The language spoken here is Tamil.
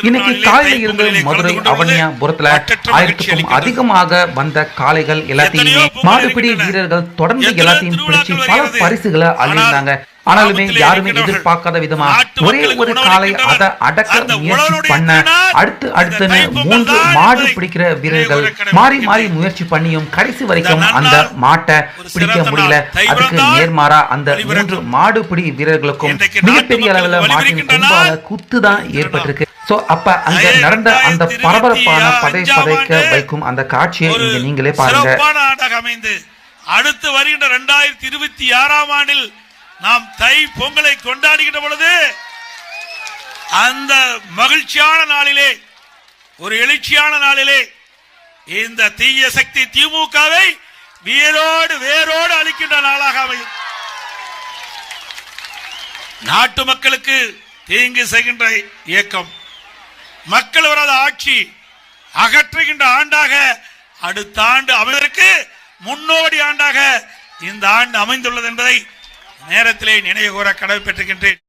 இன்னைக்கு காலையில இருந்து மதுரை அவனியாபுரத்துல ஆயிரத்துக்கும் அதிகமாக வந்த காளைகள் எல்லாத்தையுமே மாடுபிடி வீரர்கள் தொடர்ந்து எல்லாத்தையும் பிடிச்சு பல பரிசுகளை அள்ளியிருந்தாங்க ஆனாலுமே யாருமே எதிர்பார்க்காத விதமா ஒரே ஒரு காலை அதை அடக்க முயற்சி பண்ண அடுத்து அடுத்துன்னு மூன்று மாடு பிடிக்கிற வீரர்கள் மாறி மாறி முயற்சி பண்ணியும் கடைசி வரைக்கும் அந்த மாட்டை பிடிக்க முடியல. அதுக்கு நேர்மாறா அந்த மூன்று மாடு பிடி வீரர்களுக்கும் மிகப்பெரிய அளவுல மாட்டின் கொம்பால குத்து தான் ஏற்பட்டிருக்கு. சோ அப்ப அங்க நடந்த அந்த பரபரப்பான பதை பதைக்க வைக்கும் அந்த காட்சியை இங்க நீங்களே பாருங்க. அடுத்து வருகின்ற இரண்டாயிரத்தி இருபத்தி ஆறாம் ஆண்டில் நாம் தை பொங்கலை கொண்டாடுகின்ற பொழுது அந்த மகிழ்ச்சியான நாளிலே ஒரு எழுச்சியான நாளிலே இந்த தீய சக்தி திமுகவை வேரோடு வேரோடு அழிக்கின்ற நாளாக அமையும். நாட்டு மக்களுக்கு தீங்கு செய்கின்ற இயக்கம் மக்கள் வராத ஆட்சி அகற்றுகின்ற ஆண்டாக அடுத்த ஆண்டு அமைவதற்கு முன்னோடி ஆண்டாக இந்த ஆண்டு அமைந்துள்ளது என்பதை நேரத்திலே நினைவு கூற பெற்றுகின்றேன்